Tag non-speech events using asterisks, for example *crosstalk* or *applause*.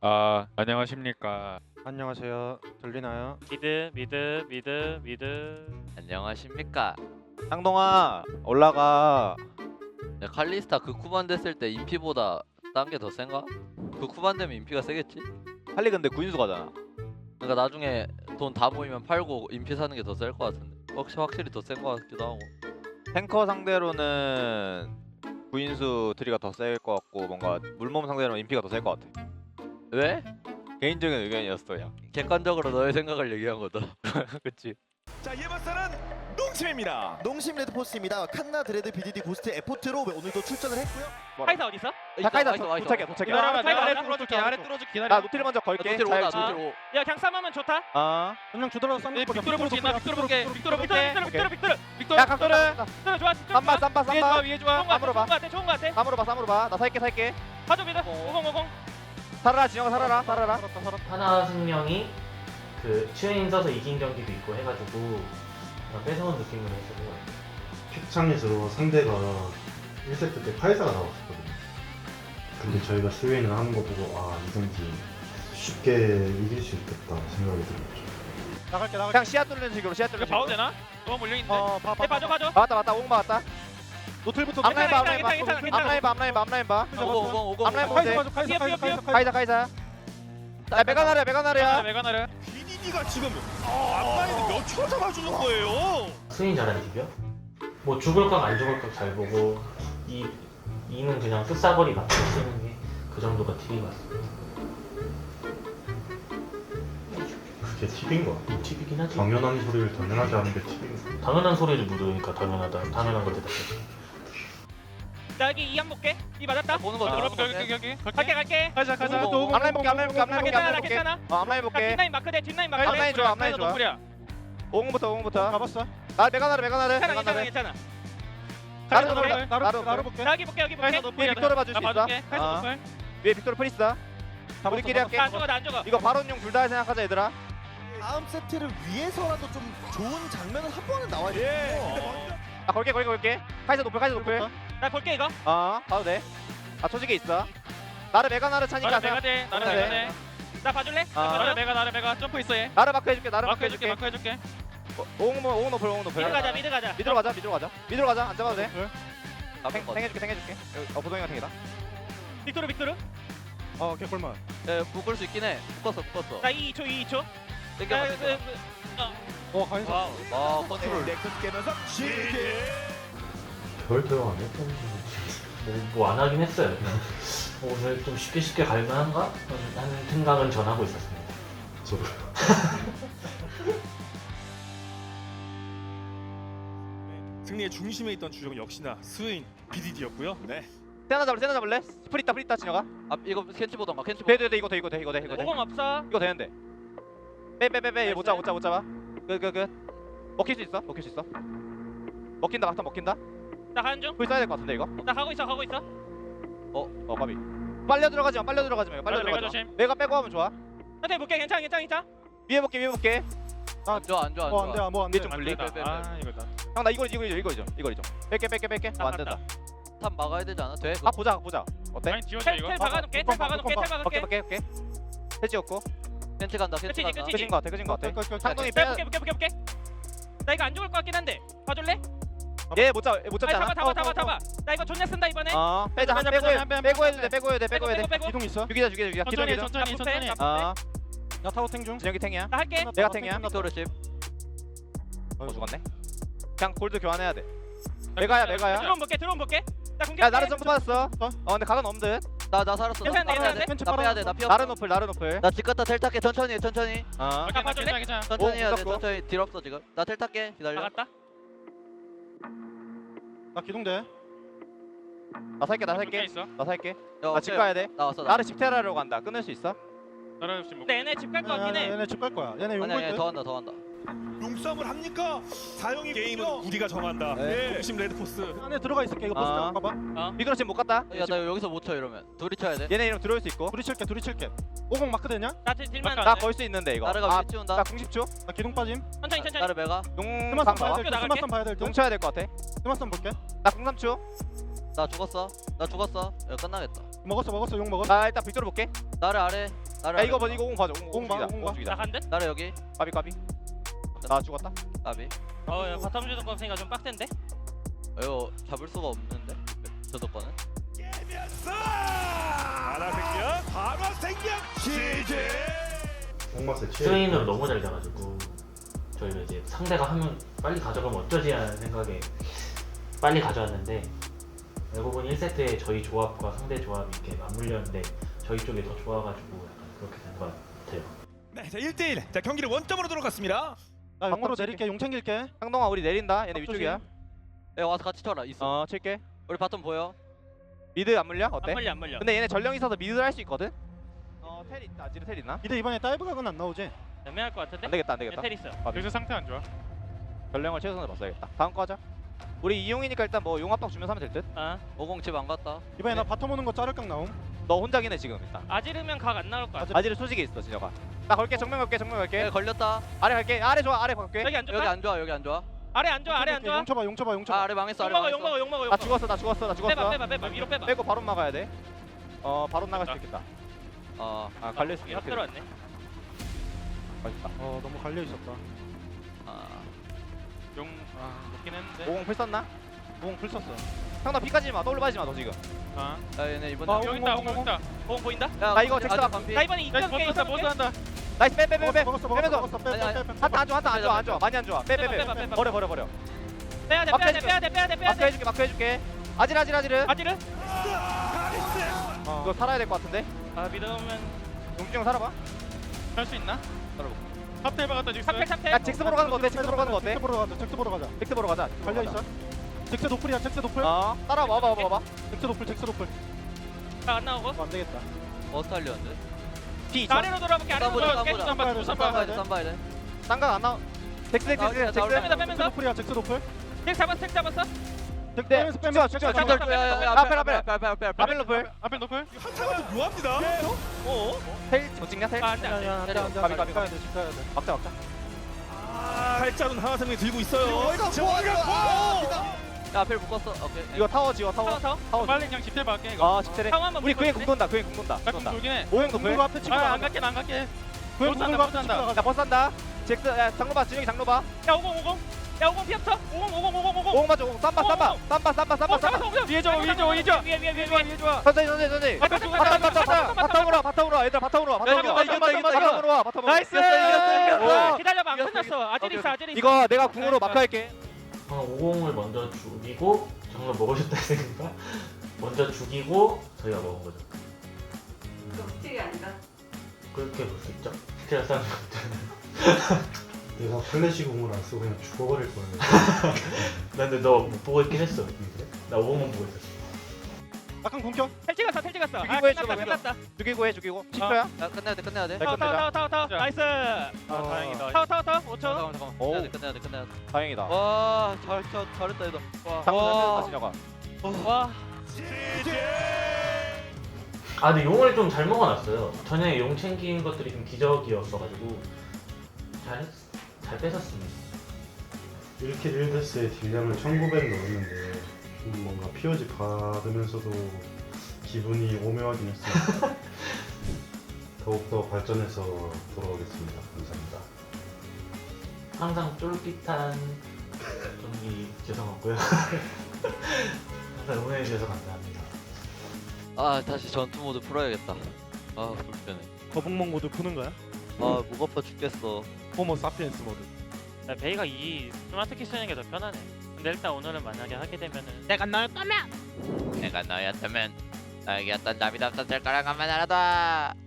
아 안녕하십니까 안녕하세요. 들리나요? 미드 미드 미드 미드 안녕하십니까. 쌍동아 올라가. 야, 칼리스타 그 쿠반 됐을 때 인피보다 딴 게 더 센가? 그 쿠반 되면 인피가 세겠지? 할리 근데 구인수 가잖아. 그러니까 나중에 돈 다 모이면 팔고 인피 사는 게 더 셀 것 같은데. 확실히 확실히 더 센 것 같기도 하고. 탱커 상대로는 구인수 트리가 더 셀 것 같고 뭔가 물몸 상대로는 인피가 더 셀 것 같아. 왜? 개인적인 의견이었어 그냥. 객관적으로 너의 생각을 얘기한 거다. *laughs* 그치. 자 예바사는 농심입니다. 농심 레드포스입니다. 칸나 드레드 BDD 고스트 에포트로 오늘도 출전을 했고요. 카이사 어디 있어? 자 와있어, 도착이야 와있어. 도착이야. 기다려봐, 내가 아래. 뚫어줄게 아래 뚫어줄게 기다려 나 노틸 먼저 야, 걸게. 노틸 잘 오다 주- 노틸 오. 야 그냥 싸움하면 좋다 아. 그냥 주더라도 쌍 빅토르 있나 빅토르 볼게 빅토르 빅토르 볼게 빅토르 빅토르 빅토르 빅토르 야 각도를. 빅토르 좋아 쌈바 좋아. 쌈바 위에 좋아 쌈바. 위에 좋아 같아 봐. 좋은 거 같아 좋은 거 같아 쌈으로 봐 쌈으로 봐. 나 살게 살게. 가져 미드 5050 살아라 진영아 살아라 살아라. 하나 생명이 그 슈인 써서 이긴 경기도 있고 해가지고 그냥 뺏어온 느낌으로 했어요. 픽창에서 상대가 1세트 때 카이사가 나왔었거든요. 근데 저희가 스웨인을 하는 거 보고 아 이성지 쉽게 이길 수 있겠다 생각이 들었죠. 나갈게 나갈게 그냥 시야 뚫는 식으로 시야 뚫는 이거 봐도 식으로. 되나? 너무 몰려있는데 어봐 네 봐줘 봐줘 맞다 맞다 옹 맞다. 노틸부터 앞라인 봐 앞라인 봐. 괜찮아, 괜찮아. 앞라인 봐 앞라인 봐 앞라인 봐. 오공 오공 오공. 앞라인. 카이사 카이사 피어, 카이사 카이사 카이사. 야 메가나르야 메가나르야. 메가나르 BDD가 지금 앞라인을 몇 초로 잡아주는 거예요. 스인 잘하는 팁이요? 뭐 죽을 각안 죽을 각잘 보고 이 이는 그냥 끝사거리 맞게 쓰는 게 그 정도가 팁인 것 같습니다. 그게 팁인 거 같아요. 팁이긴 하지. 당연한 소리를 당연하게 하는 게 팁인 거 당연한 소리를 물으니까 당연하다. 당연한 거 대답해. 나 여기 이한 볼게 이 맞았다 보는 거죠. 여러분 여기 여기 여기 갈게 갈게 가자 가자 또. 앞라인 볼게 앞라인 볼게 앞라인 볼게 괜찮아 앞라인 볼게. 괜찮아 어 앞라인 자 볼게. 뒷라인 마크 대 뒷라인 마크 대 앞라인 좋아 앞라인 좋아. 노플이야 옹부터 옹부터. 가봤어 나 메가나르 메가나르 괜찮아 괜찮아 메가나르. 괜찮아 나를 볼게. 나루 나를 나루 볼게. 나 여기 볼게 여기 볼게 위에 빅토르 봐줄 수 나 있어. 봐줄게 카이사 아. 노플 위에 빅토르 프리스다. 우리끼리 할게. 나안 죽어 나안 죽어 이거 바론용 둘 다 생각하자 얘들아. 다음 세트를 위해서라도 좀 좋은 장면은 한 번은 나와야 돼요. 아 걸게 걸게 걸게. 카이사 노플 카이사 노플. 나 볼게 이거 어 봐도 돼. 아 조직에 있어. 나를 메가나르 차니까 나를 생각. 메가대 나를 네. 메가대 나 봐줄래? 아. 나 나를 봐줘 메가 나를 메가 점프 있어 얘 나를 마크 해줄게 나를 마크 해줄게 해줄게. 마크 해줄게 옹 옹, 노플 옹 노플. 미드 가자 미드 가자 미드로 가자 미드로 가자. 미드로 가자 안 잡아도 돼. 나쁜 탱 거. 탱해줄게 탱 해줄게. 여기, 어 보동이가 탱이다. 빅토르 빅토르 어 개꿀만 예, 묶을 수 있긴 해. 묶었어 묶었어. 나 2초 2초 땡겨봐 땡겨봐. 어 와우. 아 컨트롤. 넥서스 깨면서 GD. 별 대화 안 했던 뭐안 하긴 했어요. 그냥 어, 오늘 좀 쉽게 쉽게 갈만한가 하는 생각은 전 하고 있었습니다. 저도 *laughs* 승리의 중심에 있던 주종은 역시나 스웨인 BDD였고요. 네. 세나 잡을래 세나 잡을래? 스프릿 있다 프릿 있다 진영아. 아 이거 캔치 보던가 캔치 보. 돼돼돼 이거 돼 이거 돼 이거 돼 이거 돼. 오공 없어 이거 되는데. 빼 빼 빼빼 못 잡아 못 잡아 못 잡아. 끝끝 끝. 먹힐 수 있어 먹힐 수 있어. 먹힌다 막타 먹힌다. 나 가는 중나 풀 써야 될 것 같은데 이거. 가고 있어 가고 있어 어 까비. 빨려 들어가지 마 빨려 들어가지 마 빨려 메가 들어가지 마. 조심 내가 빼고 하면 좋아. 천천히 볼게 괜찮아 괜찮아 괜찮아 위에 볼게 위에 볼게. 안 좋아 안 좋아 안어 좋아. 안돼 뭐 안 돼 좀 불리. 빼, 빼, 빼. 아 이거 나형나 이거 이거 이거 이거 이거 이거 이거. 뺄게 뺄게 뺄게. 어, 안 된다. 탑 막아야 되지 않아? 돼? 아 보자 보자. 어때? 아니 지워져 텔 이거 텔 박아놓게 텔 박아놓게 텔 오케이 박아놓게 오케이 오케이. 해지었고 캔치 간다 캔치 끝이지, 간다. 끝이지. 그진 것 같아 그진 것 같아. 상동이 텔 빼. 볼게 볼게 볼게 볼게 나 이거 안 죽을 것 같긴 한데 봐줄래? 얘못 잡, 못 아니 잡잖아. 잡아 잡아 잡아 잡아 나 이거 존나 쓴다 이번에 어, 빼자. 한 빼자, 빼고 빼자, 해. 빼자, 빼고 빼자, 해도 돼. 빼고 해도 돼. 빼고 해도 돼. 빼고 이동 있어 죽이자 죽이자 죽이자. 기동 천천히 해 기동. 천천히 해, 천천히 해. 나 아, 나 타워 탱중 진혁이 탱이야. 나 할게 내가 탱이야. 빅토르 집. 어 죽었네. 그냥 골드 교환해야 돼. 메가야 메가야. 드론 볼게 드론 볼게 나 공격 야 나를 점프 받았어. 어 근데 각은 없는 듯. 나 나 살았어. 나 괜찮네, 빼야 돼. 괜찮네. 나 빼야 돼. 나 피어. 나를 높을 나를 높을. 나집 갔다 텔 탈게 천천히 해 천천히. 어. 아, 봐줄래? 괜찮아 괜찮아 천천히 오, 해야 돼 무섭고. 천천히 딜 없어 지금. 나 텔 탈게 기다려. 나갔다 나 기동돼 나 살게 나 살게. 있어 나 살게. 야, 나 집. 가야 돼. 나 왔어 나. 나를 집 테라로 간다. 끊을 수 있어? 나를 지금 근데 얘네 집갈것 같긴 해 얘네 집 갈 거야 얘네 아니 용고 아니 있대 더 한다 더 한다. 용싸움을 합니까? 사용이 게임은 우리가 정한다. 네. 네. 농심 레드포스. 안에 들어가 있을게 이거 버스 아. 타고 가봐 미그로 지금 못 갔다. 야나 여기서 못 쳐 이러면 둘이 쳐야 돼. 얘네 이름 들어올 수 있고. 둘이 칠게 둘이 칠게 오공 마크 되냐? 나 딜- 딜만 잠깐, 나나걸수 있는데 이거. 나르가 아, 위에 치운다. 나 90초. 나 기동 빠짐 천천히 천천히 나를 메가. 용 스마선 방 봐야 봐봐. 될듯 나갈게. 스마선 봐야 될듯 용 쳐야 될 것 같아. 스마선 볼게 나 03초. 나 죽었어. 나 죽었어. 야 끝나겠다. 먹었어 먹었어 용 먹었어 나 일단 빅토르 볼게 나를 아래 나를 야 아래 이거 봐 이거 공 봐줘 공, 공 봐, 공공 봐. 나 간대? 나를 여기 까비 까비 나 죽었다? 까비? 어 야, 바텀 주도권 없으니까 좀 빡센데? 어, 이거 잡을 수가 없는데? 하나 생겨 바로 생겨 시제 뽕맛에 취해 스웨인으로 너무 잘 돼가지고 저희가 이제 상대가 하면 빨리 가져가면 어쩌지 하는 생각에 빨리 가져왔는데 알고 보니 1세트에 저희 조합과 상대 조합이 이렇게 맞물렸는데 저희 쪽이 더 좋아가지고 약간 그렇게 된 것 같아요. 네, 자 1대1 자 경기를 원점으로 돌아갔습니다 나 용으로 칠게. 내릴게. 용 챙길게. 상동아 우리 내린다. 얘네 조심. 위쪽이야. 야 와서 같이 쳐라. 있어. 어 칠게. 우리 바텀 보여. 미드 안 물려? 안 어때? 물려 안 물려. 근데 얘네 전령 있어서 미드를 할 수 있거든? 어텔 있다. 지르 텔 있나? 이대 이번에 다이브 각은 안 나오지? 애매할 것 같은데? 안 되겠다 안 되겠다. 텔 있어. 여기서 상태 안 좋아? 전령을 최선을 봤어야겠다. 다음 거 하자. 우리 이용이니까 일단 뭐 용압박 주면서 하면 될 듯? 아. 50집안 갔다. 이번에 네. 나 바텀 오는 거 자를 각 나옴. 너 혼자긴 해 지금 일단. 아지르면 각 안 나올 것 같아. 아지르 수직에 있어 진혁아 나 걸게 정면 걸게 정면 걸게. 야 걸렸다. 아래 갈게. 아래 좋아 아래 갈게. 여기 안 여기 좋아? 안 좋아 여기 안 좋아. 아래 안 좋아 아래 안 좋아? 용 쳐봐 용 쳐봐 용아 쳐봐. 아래 망했어 용 아래 먹어 용 먹어 망했어. 용 먹어 용 나 먹어. 죽었어 나 죽었어 나 빼봐 죽었어. 빼봐 빼봐 위로 빼봐. 빼고 바로 막아야 돼. 어 바로 나갈 수 있겠다. 어. 아 갈릴 수확 이렇게 들어왔네. 맛있다. 어 너무 갈려 있었다. 아, 용 아, 먹긴 했는데. 오공 풀 썼나? 공풀 썼어. 형나 피까지 마. 더블 빠지지 마. 너 지금. 아. 야 얘네 이번에 아, 야, 여기 있다 용 여기 있다. 공 보인다? 나 이거 잭스 아직 가- 반피 나 이번에 야 이끌게 버스 한다 이끌게 한다 나이스 빼빼빼 빼. 먹었어 빼면서. 먹었어 먹었어 아니, 아니. 빼빼 빼 한타 안 좋아 한타 안 좋아 안 좋아 많이 안 좋아. 빼 빼 빼. 빼봐, 빼봐. 버려 버려 버려. 빼야 돼 아, 빼야 돼. 빼야 돼 빼야 돼 빼야 마크 돼 해줄게 마크 해줄게. 아질 아질 아질은. 아지르? 어. 이거 살아야 될 것 같은데. 아 믿으면 용중 살아봐. 할수 있나? 탑텔 박았다 지금 탑텔 탑텔 야 잭스 보러 가는 거 어때? 잭스 보러 가는 거 어때? 잭스 보러 가자 잭스 보러 가자 잭스 보러 가자. 갈려 있어 잭스 노플이야 잭스 노플 어 따라와 봐봐 봐봐. 잭스 노플 잭스 노플 안 나오고 어, 안 되겠다 어스탈리언데 피 있어. 아래로 돌아볼게 아래로 돌아볼게. 쌈 보자 쌈 봐야 돼, 쌈쌈 봐야 봐야 돼. 돼쌈 봐야 돼. 쌍각 안 나와. 잭스 잭스 잭스 잭스. 나올게. 빼면서 잭스 빼면서 노플이야 잭스 노플. 책 잡았어 책 잡았어? 잭스 네. 빼면서 빼면서 야야 야 앞에, 앞에. 앞에. 앞에 앞에 앞에. 노플. 앞에 노플. 한타가 좀 묘합니다? 텔못 찍냐 텔? 아 안돼 안돼. 안돼 안돼 안 돼 가비, 가비, 가야 돼 가야 돼. 막자 막자. 팔자는 하나생명 들고 있어요. 뭐야 야 앞에 묶었어 오케이 이거 타워 지워 타워. 타워 타워 타워. 빨리 그냥 집텔 박게 이거 아 한번 우리 그에 묶어줄래? 궁돈다 그에 궁돈다. 딱 궁돈다. 돌긴 해. 공부 앞에 치고 아안 안 갈게 나안 갈게 산다, 공부 못 앞에 산다. 치고 야 나가 버스 한다. 잭스 야 장로바 진영이 장로바. 야 오공 오공 야 오공 피었어 오공 오공 오공 오공 오공 맞아 오공 쌈바 쌈바 오, 쌈바 쌈바 쌈바 쌈바. 위에 줘 위에 줘 위에 줘 위에 위에 위에 위에 위에 좋아 천천히 천천히 천천히. 바텀, 바텀 바텀으로 와 바텀으로 와 얘들아 와 바텀으로 와 이겼다, 이겼다, 와 바텀으로. 나이스 이겼어, 이겼어. 기다려봐 안 이겼어, 끝났어 아지르 있어 이거 내가 궁으로 마크할게. 어, 50을 먼저 죽이고 정말 먹으셨다 생각 *laughs* 먼저 죽이고 저희가 먹은 거죠. 스틸이 아니라 그렇게 볼 수 있죠. 스틸 싸는 거. 내가 플래시 공을 안 쓰고 그냥 죽어버릴 거예요 나 *laughs* 근데 너 못 보고 있긴 했어. 나 50만 보고 있었어. 약간 공격 텔 찍었어 텔 찍었어 아 죽이고 해, 끝났다 죽이고 해. 끝났다 죽이고 해 죽이고. 10초야. 야 끝내야 돼 끝내야 돼 네, 타워 타워. 타워 타워 타워 자. 나이스 아 다행이다 타워 타워 타워 5초 잠깐만 잠깐만 오. 끝내야 돼 끝내야 돼 끝내야 돼 다행이다. 와 잘 잘했다 얘들 와 장로 와. 잘했다 진혁아. 와아 근데 용을 좀 잘 먹어놨어요. 전에 용 챙긴 것들이 좀 기적이었어가지고 잘, 잘 뺏었습니다. 1킬 1데스에 딜량을 1900 넣었는데 좀 뭔가 POG 받으면서도 기분이 오묘하긴 했습니다. *laughs* 더욱더 발전해서 돌아오겠습니다. 감사합니다. 항상 쫄깃한 경기 죄송하고요. *laughs* 항상 응원해주셔서 감사합니다. 아 다시 전투 모드 풀어야겠다. 아 불편해. 거북목 모드 푸는 거야? 아목 아파 죽겠어. 호모 사피엔스 모드. 나 베이가 이 스마트 키 쓰는 게 더 편하네 일단 오늘은 만약에 하게 되면은 내가 널 거면! 내가 너였다면 나에게 어떤 답이 없었을 거라고만 알아도